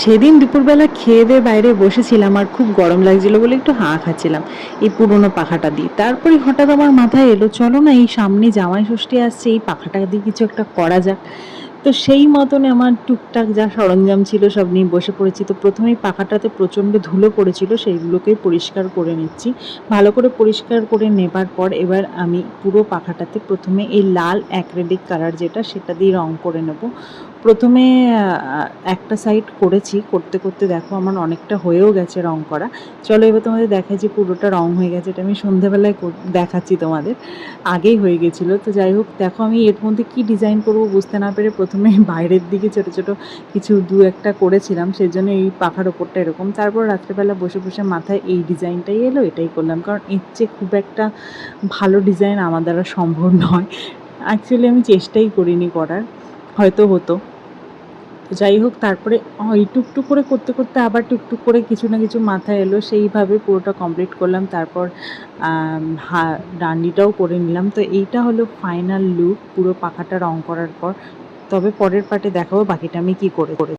সেদিন দুপুরবেলা খেয়ে দিয়ে বাইরে বসেছিলাম আর খুব গরম লাগছিল বলে একটু হাঁ খাচ্ছিলাম এই পুরোনো পাখাটা দিয়ে। তারপরে হঠাৎ আমার মাথায় এলো, চলো না, এই সামনে জামাই ষষ্ঠী আসছে, এই পাখাটা দিয়ে কিছু একটা করা যাক। তো সেই মতন আমার টুকটাক যা সরঞ্জাম ছিল সব নিয়ে বসে পড়েছি। তো প্রথমেই পাখাটাতে প্রচণ্ড ধুলো পড়েছিল, সেইগুলোকেই পরিষ্কার করে নিচ্ছি। ভালো করে পরিষ্কার করে নেবার পর এবার আমি পুরো পাখাটাতে প্রথমে এই লাল অ্যাক্রেলিক কালার যেটা, সেটা দিয়ে রং করে নেব। প্রথমে একটা সাইড করেছি, করতে করতে দেখো আমার অনেকটা হয়েও গেছে রং করা। চলো এবার তোমাদের দেখাই যে পুরোটা রং হয়ে গেছে, এটা আমি সন্ধ্যেবেলায় কর- দেখাচ্ছি তোমাদের। আগেই হয়ে গেছিল, তো যাই হোক, দেখো আমি এর মধ্যে কি ডিজাইন করব বুঝতে না পেরে প্রথমে বাইরের দিকে ছোট ছোট কিছু দু একটা করেছিলাম সেই জন্য এই পাখার ওপরটা এরকম। তারপর রাত্রেবেলা বসে বসে মাথায় এই ডিজাইনটাই এলো, এটাই করলাম। কারণ এর চেয়ে খুব একটা ভালো ডিজাইন আমার দ্বারা সম্ভব নয়। অ্যাকচুয়ালি আমি চেষ্টাই করিনি করার। হয়তো হতো। তো যাই হোক, তারপরে ওই টুকটুক করে করতে করতে আবার টুকটুক করে কিছু না কিছু মাথায় এলো। সেইভাবে পুরোটা কমপ্লিট করলাম। তারপর ডান্ডিটাও করে নিলাম। তো এইটা হলো ফাইনাল লুক পুরো পাখাটা রং করার পর। তবে পরের পার্টে দেখাবো বাকিটা আমি কী করে করে